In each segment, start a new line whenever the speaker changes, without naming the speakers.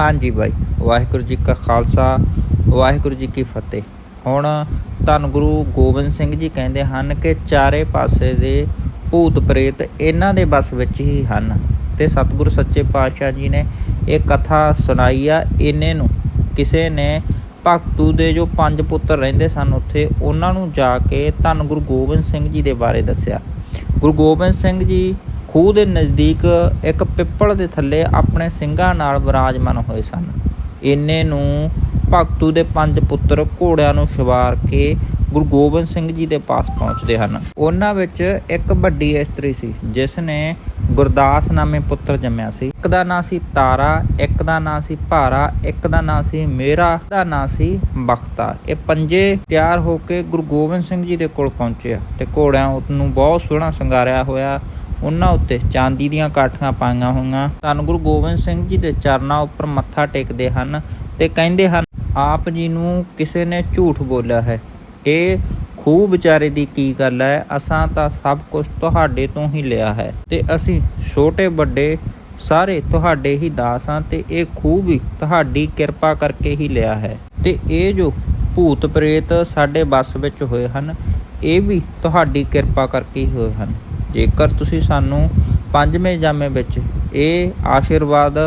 ਹਾਂਜੀ ਬਾਈ, ਵਾਹਿਗੁਰੂ ਜੀ ਕਾ ਖਾਲਸਾ, ਵਾਹਿਗੁਰੂ ਜੀ ਕੀ ਫਤਿਹ। ਹੁਣ ਧੰਨ ਗੁਰੂ ਗੋਬਿੰਦ ਸਿੰਘ ਜੀ ਕਹਿੰਦੇ ਹਨ ਕਿ ਚਾਰੇ ਪਾਸੇ ਦੇ ਭੂਤ ਪ੍ਰੇਤ ਇਹਨਾਂ ਦੇ ਬਸ ਵਿੱਚ ਹੀ ਹਨ। ਤੇ ਸਤਿਗੁਰੂ ਸੱਚੇ ਪਾਤਸ਼ਾਹ ਜੀ ਨੇ ਇਹ ਕਥਾ ਸੁਣਾਈ ਆ ਇਹਨੇ ਨੂੰ। ਕਿਸੇ ਨੇ ਭਗਤੂ ਦੇ ਜੋ ਪੰਜ ਪੁੱਤਰ ਰਹਿੰਦੇ ਸਨ ਉੱਥੇ, ਉਹਨਾਂ ਨੂੰ ਜਾ ਕੇ ਧੰਨ ਗੁਰੂ ਗੋਬਿੰਦ ਸਿੰਘ ਜੀ ਦੇ ਬਾਰੇ ਦੱਸਿਆ। ਗੁਰੂ ਗੋਬਿੰਦ ਸਿੰਘ ਜੀ ਖੂਹ ਦੇ ਨਜ਼ਦੀਕ ਇੱਕ ਪਿੱਪਲ ਦੇ ਥੱਲੇ ਆਪਣੇ ਸਿੰਘਾਂ ਨਾਲ ਵਿਰਾਜਮਾਨ ਹੋਏ ਸਨ। ਇੰਨੇ ਨੂੰ ਭਗਤੂ ਦੇ ਪੰਜ ਪੁੱਤਰ ਘੋੜਿਆਂ ਨੂੰ ਸਵਾਰ ਕੇ ਗੁਰੂ ਗੋਬਿੰਦ ਸਿੰਘ ਜੀ ਦੇ ਪਾਸ ਪਹੁੰਚਦੇ ਹਨ। ਉਹਨਾਂ ਵਿੱਚ ਇੱਕ ਵੱਡੀ ਇਸਤਰੀ ਸੀ, ਜਿਸ ਨੇ ਗੁਰਦਾਸ ਨਾਮੇ ਪੁੱਤਰ ਜੰਮਿਆ ਸੀ। ਇੱਕ ਦਾ ਨਾਂ ਸੀ ਤਾਰਾ, ਇੱਕ ਦਾ ਨਾਂ ਸੀ ਭਾਰਾ, ਇੱਕ ਦਾ ਨਾਂ ਸੀ ਮੇਰਾ ਦਾ ਨਾਂ ਸੀ ਬਖਤਾ। ਇਹ ਪੰਜੇ ਤਿਆਰ ਹੋ ਕੇ ਗੁਰੂ ਗੋਬਿੰਦ ਸਿੰਘ ਜੀ ਦੇ ਕੋਲ ਪਹੁੰਚੇ ਆ ਤੇ ਘੋੜਿਆਂ ਨੂੰ ਬਹੁਤ ਸੋਹਣਾ ਸ਼ਿੰਗਾਰਿਆ ਹੋਇਆ ਉਹਨਾਂ ਉੱਤੇ ਚਾਂਦੀ ਦੀਆਂ ਕਾਠੀਆਂ ਪਾਈਆਂ ਹੋਈਆਂ। ਧੰਨ ਗੁਰੂ ਗੋਬਿੰਦ ਸਿੰਘ ਜੀ ਦੇ ਚਰਨਾਂ ਉੱਪਰ ਮੱਥਾ ਟੇਕਦੇ ਹਨ ਤੇ ਕਹਿੰਦੇ ਹਨ, ਆਪ ਜੀ ਨੂੰ ਕਿਸੇ ਨੇ ਝੂਠ ਬੋਲਿਆ ਹੈ। ਇਹ ਖੂਹ ਵਿਚਾਰੇ ਦੀ ਕੀ ਗੱਲ ਹੈ? ਅਸਾਂ ਤਾਂ ਸਭ ਕੁਝ ਤੁਹਾਡੇ ਤੋਂ ਹੀ ਲਿਆ ਹੈ। ਤੇ ਅਸੀਂ ਛੋਟੇ, ਵੱਡੇ ਸਾਰੇ ਤੁਹਾਡੇ ਹੀ ਦਾਸ ਹਾਂ ਤੇ ਇਹ ਖੂਹ ਵੀ ਤੁਹਾਡੀ ਕਿਰਪਾ ਕਰਕੇ ਹੀ ਲਿਆ ਹੈ। ਤੇ ਇਹ ਜੋ ਭੂਤ ਪ੍ਰੇਤ ਸਾਡੇ ਵੱਸ ਵਿੱਚ ਹੋਏ ਹਨ, ਇਹ ਵੀ ਤੁਹਾਡੀ ਕਿਰਪਾ ਕਰਕੇ ਹੀ ਹੋਏ ਹਨ। ਜੇਕਰ ਤੁਸੀਂ ਸਾਨੂੰ ਪੰਜਵੇਂ ਜਾਮੇ ਵਿੱਚ ਇਹ ਆਸ਼ੀਰਵਾਦ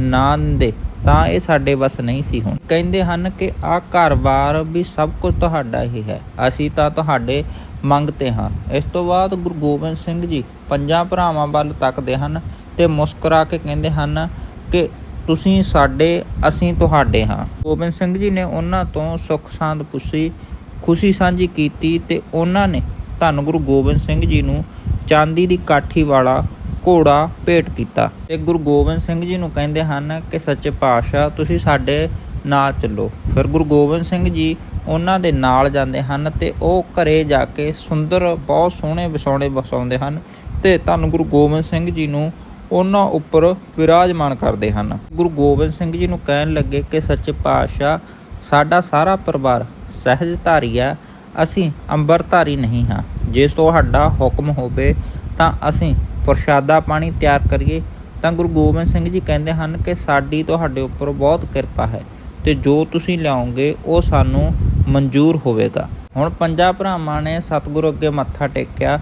ਨਾ ਦਿੰਦੇ ਤਾਂ ਇਹ ਸਾਡੇ ਵੱਸ ਨਹੀਂ ਸੀ ਹੁਣ। ਕਹਿੰਦੇ ਹਨ ਕਿ ਆ ਘਰ-ਬਾਰ ਵੀ ਸਭ ਕੁਝ ਤੁਹਾਡਾ ਹੀ ਹੈ। ਅਸੀਂ ਤਾਂ ਤੁਹਾਡੇ ਮੰਗਤੇ ਹਾਂ। ਇਸ ਤੋਂ ਬਾਅਦ ਗੁਰੂ ਗੋਬਿੰਦ ਸਿੰਘ ਜੀ ਪੰਜਾਂ ਭਰਾਵਾਂ ਵੱਲ ਤੱਕਦੇ ਹਨ ਤੇ ਮੁਸਕਰਾ ਕੇ ਕਹਿੰਦੇ ਹਨ ਕਿ ਤੁਸੀਂ ਸਾਡੇ, ਅਸੀਂ ਤੁਹਾਡੇ ਹਾਂ। ਗੋਬਿੰਦ ਸਿੰਘ ਜੀ ਨੇ ਉਹਨਾਂ ਤੋਂ ਸੁੱਖ ਸਾਂਦ ਪੁੱਛੀ, ਖੁਸ਼ੀ ਸਾਂਝੀ ਕੀਤੀ ਤੇ ਉਹਨਾਂ ਨੇ ਧੰਨ ਗੁਰੂ ਗੋਬਿੰਦ ਸਿੰਘ ਜੀ ਨੂੰ ਚਾਂਦੀ ਦੀ ਕਾਠੀ ਵਾਲਾ ਘੋੜਾ ਭੇਟ ਕੀਤਾ। ਤੇ ਗੁਰੂ ਗੋਬਿੰਦ ਸਿੰਘ ਜੀ ਨੂੰ ਕਹਿੰਦੇ ਹਨ ਕਿ, ਸੱਚੇ ਪਾਤਸ਼ਾਹ, ਤੁਸੀਂ ਸਾਡੇ ਨਾਲ ਚੱਲੋ। ਫਿਰ ਗੁਰੂ ਗੋਬਿੰਦ ਸਿੰਘ ਜੀ ਉਹਨਾਂ ਦੇ ਨਾਲ ਜਾਂਦੇ ਹਨ ਤੇ ਉਹ ਘਰੇ ਜਾ ਕੇ ਸੁੰਦਰ, ਬਹੁਤ ਸੋਹਣੇ ਵਿਸੌਣੇ ਵਸਾਉਂਦੇ ਹਨ ਤੇ ਧੰਨ ਗੁਰੂ ਗੋਬਿੰਦ ਸਿੰਘ ਜੀ ਨੂੰ ਉਹਨਾਂ ਉੱਪਰ ਵਿਰਾਜਮਾਨ ਕਰਦੇ ਹਨ। ਗੁਰੂ ਗੋਬਿੰਦ ਸਿੰਘ ਜੀ ਨੂੰ ਕਹਿਣ ਲੱਗੇ ਕਿ, ਸੱਚੇ ਪਾਤਸ਼ਾਹ, ਸਾਡਾ ਸਾਰਾ ਪਰਿਵਾਰ ਸਹਿਜਧਾਰੀ ਹੈ ਅਸੀਂ ਅੰਬਰਧਾਰੀ ਨਹੀਂ ਹਾਂ। ਜੇ ਤੁਹਾਡਾ ਹੁਕਮ ਹੋਵੇ ਤਾਂ ਅਸੀਂ ਪ੍ਰਸ਼ਾਦਾ ਪਾਣੀ ਤਿਆਰ ਕਰੀਏ। ਤਾਂ ਗੁਰੂ ਗੋਬਿੰਦ ਸਿੰਘ ਜੀ ਕਹਿੰਦੇ ਹਨ ਕਿ ਸਾਡੀ ਤੁਹਾਡੇ ਉੱਪਰ ਬਹੁਤ ਕਿਰਪਾ ਹੈ ਤੇ ਜੋ ਤੁਸੀਂ ਲਿਆਓਗੇ, ਉਹ ਸਾਨੂੰ ਮਨਜ਼ੂਰ ਹੋਵੇਗਾ। ਹੁਣ ਪੰਜਾਂ ਭਰਾਵਾਂ ਨੇ ਸਤਿਗੁਰੂ ਅੱਗੇ ਮੱਥਾ ਟੇਕਿਆ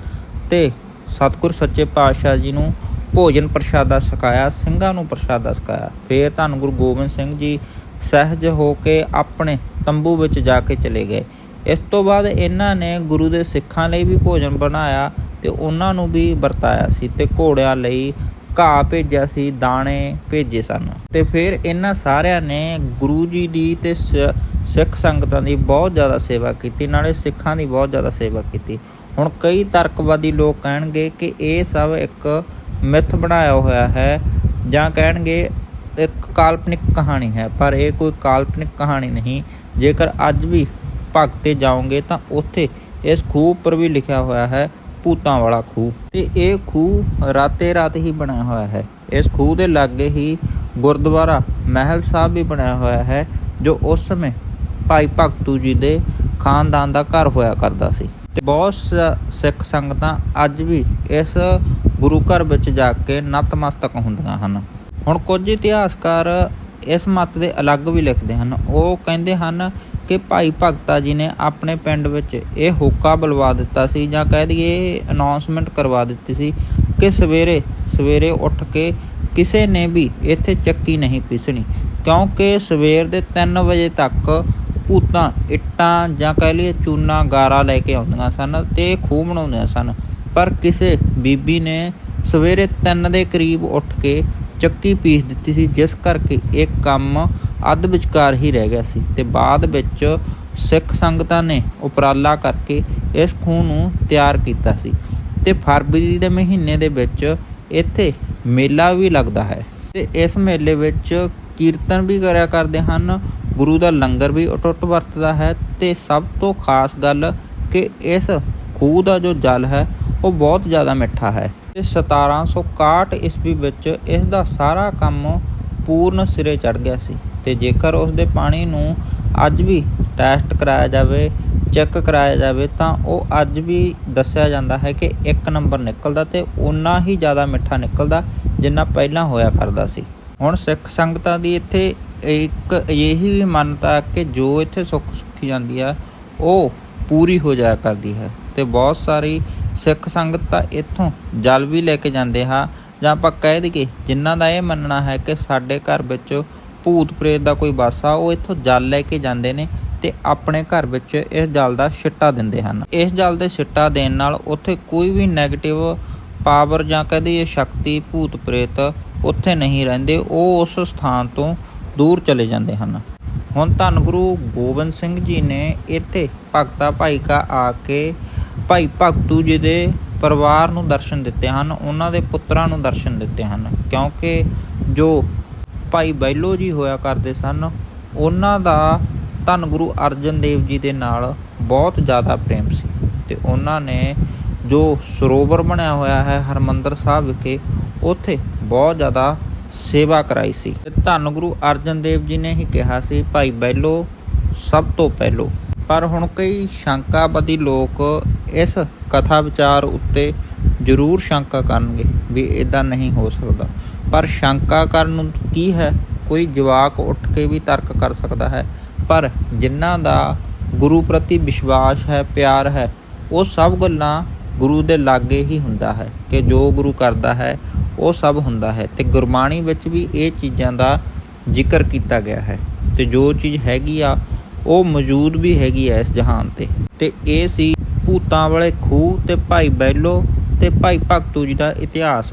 ਤੇ ਸਤਿਗੁਰ ਸੱਚੇ ਪਾਤਸ਼ਾਹ ਜੀ ਨੂੰ ਭੋਜਨ ਪ੍ਰਸ਼ਾਦਾ ਛਕਾਇਆ ਸਿੰਘਾਂ ਨੂੰ ਪ੍ਰਸ਼ਾਦਾ ਛਕਾਇਆ ਫਿਰ ਧੰਨ ਗੁਰੂ ਗੋਬਿੰਦ ਸਿੰਘ ਜੀ ਸਹਿਜ ਹੋ ਕੇ ਆਪਣੇ ਤੰਬੂ ਵਿੱਚ ਜਾ ਕੇ ਚਲੇ ਗਏ। ਇਸ ਤੋਂ ਬਾਅਦ ਇਹਨਾਂ ਨੇ ਗੁਰੂ ਦੇ ਸਿੱਖਾਂ ਲਈ ਵੀ ਭੋਜਨ ਬਣਾਇਆ ਤੇ ਉਹਨਾਂ ਨੂੰ ਵੀ ਵਰਤਾਇਆ ਸੀ ਤੇ ਘੋੜਿਆਂ ਲਈ ਘਾਹ ਭੇਜਿਆ ਸੀ, ਦਾਣੇ ਭੇਜੇ ਸਨ। ਤੇ ਫਿਰ ਇਹਨਾਂ ਸਾਰਿਆਂ ਨੇ ਗੁਰੂ ਜੀ ਦੀ ਤੇ ਸਿੱਖ ਸੰਗਤਾਂ ਦੀ ਬਹੁਤ ਜ਼ਿਆਦਾ ਸੇਵਾ ਕੀਤੀ, ਨਾਲੇ ਸਿੱਖਾਂ ਦੀ ਬਹੁਤ ਜ਼ਿਆਦਾ ਸੇਵਾ ਕੀਤੀ। ਹੁਣ ਕਈ ਤਰਕਵਾਦੀ ਲੋਕ ਕਹਿਣਗੇ ਕਿ ਇਹ ਸਭ ਇੱਕ ਮਿੱਥ ਬਣਾਇਆ ਹੋਇਆ ਹੈ ਜਾਂ ਕਹਿਣਗੇ ਇੱਕ ਕਾਲਪਨਿਕ ਕਹਾਣੀ ਹੈ, ਪਰ ਇਹ ਕੋਈ ਕਾਲਪਨਿਕ ਕਹਾਣੀ ਨਹੀਂ। ਜੇਕਰ ਅੱਜ ਵੀ ਭਗਤੇ ਜਾਓਗੇ ਤਾਂ ਉੱਥੇ ਇਸ ਖੂਹ ਉੱਪਰ ਵੀ ਲਿਖਿਆ ਹੋਇਆ ਹੈ, ਭੂਤਾਂ ਵਾਲਾ ਖੂਹ। ਤੇ ਇਹ ਖੂਹ ਰਾਤੇ ਰਾਤ ਹੀ ਬਣਿਆ ਹੋਇਆ ਹੈ। ਇਸ ਖੂਹ ਦੇ ਲਾਗੇ ਹੀ ਗੁਰਦੁਆਰਾ ਮਹਿਲ ਸਾਹਿਬ ਵੀ ਬਣਿਆ ਹੋਇਆ ਹੈ, ਜੋ ਉਸ ਸਮੇਂ ਭਾਈ ਭਗਤੂ ਜੀ ਦੇ ਖਾਨਦਾਨ ਦਾ ਘਰ ਹੋਇਆ ਕਰਦਾ ਸੀ। ਤੇ ਬਹੁਤ ਸ- ਸਿੱਖ ਸੰਗਤਾਂ ਅੱਜ ਵੀ ਇਸ ਗੁਰੂ ਘਰ ਵਿੱਚ ਜਾ ਕੇ ਨਤਮਸਤਕ ਹੁੰਦੀਆਂ ਹਨ। ਹੁਣ ਕੁਝ ਇਤਿਹਾਸਕਾਰ ਇਸ ਮਤ ਦੇ ਅਲੱਗ ਵੀ ਲਿਖਦੇ ਹਨ। ਉਹ ਕਹਿੰਦੇ ਹਨ ਕਿ ਭਾਈ ਭਗਤਾ ਜੀ ਨੇ ਆਪਣੇ ਪਿੰਡ ਵਿੱਚ ਇਹ ਹੋਕਾ ਬੁਲਵਾ ਦਿੱਤਾ ਸੀ ਜਾਂ ਕਹਿ ਦਈਏ ਅਨਾਉਂਸਮੈਂਟ ਕਰਵਾ ਦਿੱਤੀ ਸੀ ਕਿ ਸਵੇਰੇ ਸਵੇਰੇ ਉੱਠ ਕੇ ਕਿਸੇ ਨੇ ਵੀ ਇੱਥੇ ਚੱਕੀ ਨਹੀਂ ਪੀਸਣੀ। ਕਿਉਂਕਿ ਸਵੇਰ ਦੇ 3 ਵਜੇ ਤੱਕ ਭੂਤਾਂ, ਇੱਟਾਂ ਜਾਂ ਕਹਿ ਲਈਏ ਚੂਨਾ, ਗਾਰਾ ਲੈ ਕੇ ਆਉਂਦੀਆਂ ਸਨ ਤੇ ਖੂਹ ਬਣਾਉਂਦੀਆਂ ਸਨ। ਪਰ ਕਿਸੇ ਬੀਬੀ ਨੇ ਸਵੇਰੇ 3 ਦੇ ਕਰੀਬ ਉੱਠ ਕੇ ਚੱਕੀ ਪੀਸ ਦਿੱਤੀ ਸੀ, ਜਿਸ ਕਰਕੇ ਇਹ ਕੰਮ ਅੱਧ ਵਿਚਕਾਰ ਹੀ ਰਹਿ ਗਿਆ ਸੀ ਤੇ ਬਾਅਦ ਵਿੱਚ ਸਿੱਖ ਸੰਗਤਾਂ ਨੇ ਉਪਰਾਲਾ ਕਰਕੇ ਇਸ ਖੂਹ ਨੂੰ ਤਿਆਰ ਕੀਤਾ ਸੀ ਤੇ ਫਰਵਰੀ ਦੇ ਮਹੀਨੇ ਦੇ ਵਿੱਚ ਇੱਥੇ ਮੇਲਾ ਵੀ ਲੱਗਦਾ ਹੈ ਤੇ ਇਸ ਮੇਲੇ ਵਿੱਚ ਕੀਰਤਨ ਵੀ ਕਰਿਆ ਕਰਦੇ ਹਨ, ਗੁਰੂ ਦਾ ਲੰਗਰ ਵੀ ਅਟੁੱਟ ਵਰਤਦਾ ਹੈ ਤੇ ਸਭ ਤੋਂ ਖਾਸ ਗੱਲ ਕਿ ਇਸ ਖੂਹ ਦਾ ਜੋ ਜਲ ਹੈ, ਉਹ ਬਹੁਤ ਜ਼ਿਆਦਾ ਮਿੱਠਾ ਹੈ। ਤੇ 1761 ਈਸਵੀ ਵਿੱਚ ਇਸ ਦਾ ਸਾਰਾ ਕੰਮ ਪੂਰਨ ਸਿਰੇ ਚੜ ਗਿਆ ਸੀ। ਤੇ ਜੇਕਰ ਉਸ ਦੇ ਪਾਣੀ ਨੂੰ ਅੱਜ ਵੀ ਟੈਸਟ ਕਰਾਇਆ ਜਾਵੇ, ਚੈੱਕ ਕਰਾਇਆ ਜਾਵੇ, ਤਾਂ ਉਹ ਅੱਜ ਵੀ ਦੱਸਿਆ ਜਾਂਦਾ ਹੈ ਕਿ ਇੱਕ ਨੰਬਰ ਨਿਕਲਦਾ ਤੇ ਉਨਾ ਹੀ ਜ਼ਿਆਦਾ ਮਿੱਠਾ ਨਿਕਲਦਾ ਜਿੰਨਾ ਪਹਿਲਾਂ ਹੋਇਆ ਕਰਦਾ ਸੀ। ਹੁਣ ਸਿੱਖ ਸੰਗਤਾਂ ਦੀ ਇੱਥੇ ਇੱਕ ਇਹੀ ਵੀ ਮਾਨਤਾ ਕਿ ਜੋ ਇੱਥੇ ਸੁੱਖ ਸੁੱਖੀ ਜਾਂਦੀ ਆ, ਉਹ ਪੂਰੀ ਹੋ ਜਾਇਆ ਕਰਦੀ ਹੈ ਤੇ ਬਹੁਤ ਸਾਰੀ ਸਿੱਖ ਸੰਗਤ ਤਾਂ ਇੱਥੋਂ ਜਲ ਵੀ ਲੈ ਕੇ ਜਾਂਦੇ ਹਾਂ ਜਾਂ ਆਪਾਂ ਕਹਿ ਦਈਏ ਜਿਨ੍ਹਾਂ ਦਾ ਇਹ ਮੰਨਣਾ ਹੈ ਕਿ ਸਾਡੇ ਘਰ ਵਿੱਚ ਭੂਤ ਪ੍ਰੇਤ ਦਾ ਕੋਈ ਵਾਸਾ, ਉਹ ਇੱਥੋਂ ਜਲ ਲੈ ਕੇ ਜਾਂਦੇ ਨੇ ਤੇ ਆਪਣੇ ਘਰ ਵਿੱਚ ਇਸ ਜਲ ਦਾ ਛਿੱਟਾ ਦਿੰਦੇ ਹਨ। ਇਸ ਜਲ ਦੇ ਛਿੱਟਾ ਦੇਣ ਨਾਲ ਉੱਥੇ ਕੋਈ ਵੀ 네ਗੇਟਿਵ ਪਾਵਰ ਜਾਂ ਕਹਦੇ ਇਹ ਸ਼ਕਤੀ, ਭੂਤ ਪ੍ਰੇਤ ਉੱਥੇ ਨਹੀਂ ਰਹਿੰਦੇ, ਉਹ ਉਸ ਸਥਾਨ ਤੋਂ ਦੂਰ ਚਲੇ ਜਾਂਦੇ ਹਨ। ਹੁਣ ਧੰਨ ਗੁਰੂ ਗੋਬਿੰਦ ਸਿੰਘ ਜੀ ਨੇ ਇੱਥੇ ਭਗਤਾ ਭਾਈ ਕਾ ਆ ਕੇ ਭਾਈ ਭਗਤੂ ਜੀ ਦੇ ਪਰਿਵਾਰ ਨੂੰ ਦਰਸ਼ਨ ਦਿੱਤੇ ਹਨ, ਉਹਨਾਂ ਦੇ ਪੁੱਤਰਾਂ ਨੂੰ ਦਰਸ਼ਨ ਦਿੱਤੇ ਹਨ, ਕਿਉਂਕਿ ਜੋ ਭਾਈ ਬੈਲੋ ਜੀ ਹੋਇਆ ਕਰਦੇ ਸਨ, ਉਹਨਾਂ ਦਾ ਧੰਨ ਗੁਰੂ ਅਰਜਨ ਦੇਵ ਜੀ ਦੇ ਨਾਲ ਬਹੁਤ ਜ਼ਿਆਦਾ ਪ੍ਰੇਮ ਸੀ ਤੇ ਉਹਨਾਂ ਨੇ ਜੋ ਸਰੋਵਰ ਬਣਿਆ ਹੋਇਆ ਹੈ ਹਰਮੰਦਰ ਸਾਹਿਬ ਵਿਖੇ, ਉੱਥੇ ਬਹੁਤ ਜ਼ਿਆਦਾ ਸੇਵਾ ਕਰਾਈ ਸੀ। ਤੇ ਧੰਨ ਗੁਰੂ ਅਰਜਨ ਦੇਵ ਜੀ ਨੇ ਹੀ ਕਿਹਾ ਸੀ, ਭਾਈ ਬੈਲੋ, ਸਭ ਤੋਂ ਪਹਿਲੋ। ਪਰ ਹੁਣ ਕਈ ਸ਼ੰਕਾਬਦੀ ਲੋਕ ਇਸ ਕਥਾ ਵਿਚਾਰ ਉੱਤੇ ਜ਼ਰੂਰ ਸ਼ੰਕਾ ਕਰਨਗੇ ਵੀ ਇਦਾਂ ਨਹੀਂ ਹੋ ਸਕਦਾ। ਪਰ ਸ਼ੰਕਾ ਕਰਨ ਨੂੰ ਕੀ ਹੈ? ਕੋਈ ਜਵਾਕ ਉੱਠ ਕੇ ਵੀ ਤਰਕ ਕਰ ਸਕਦਾ ਹੈ। ਪਰ ਜਿਨ੍ਹਾਂ ਦਾ ਗੁਰੂ ਪ੍ਰਤੀ ਵਿਸ਼ਵਾਸ ਹੈ, ਪਿਆਰ ਹੈ, ਉਹ ਸਭ ਗੱਲਾਂ ਗੁਰੂ ਦੇ ਲਾਗੇ ਹੀ ਹੁੰਦਾ ਹੈ ਕਿ ਜੋ ਗੁਰੂ ਕਰਦਾ ਹੈ, ਉਹ ਸਭ ਹੁੰਦਾ ਹੈ। ਤੇ ਗੁਰਬਾਣੀ ਵਿੱਚ ਵੀ ਇਹ ਚੀਜ਼ਾਂ ਦਾ ਜ਼ਿਕਰ ਕੀਤਾ ਗਿਆ ਹੈ। ਤੇ ਜੋ ਚੀਜ਼ ਹੈਗੀ ਆ, ਉਹ ਮੌਜੂਦ ਵੀ ਹੈਗੀ ਐ ਇਸ ਜਹਾਨ ਤੇ। ਤੇ ਇਹ ਸੀ ਭੂਤਾਂ ਵਾਲੇ ਖੂਹ ਤੇ ਭਾਈ ਬੈਲੋ ਤੇ ਭਾਈ ਭਗਤੂ ਜੀ ਦਾ ਇਤਿਹਾਸ।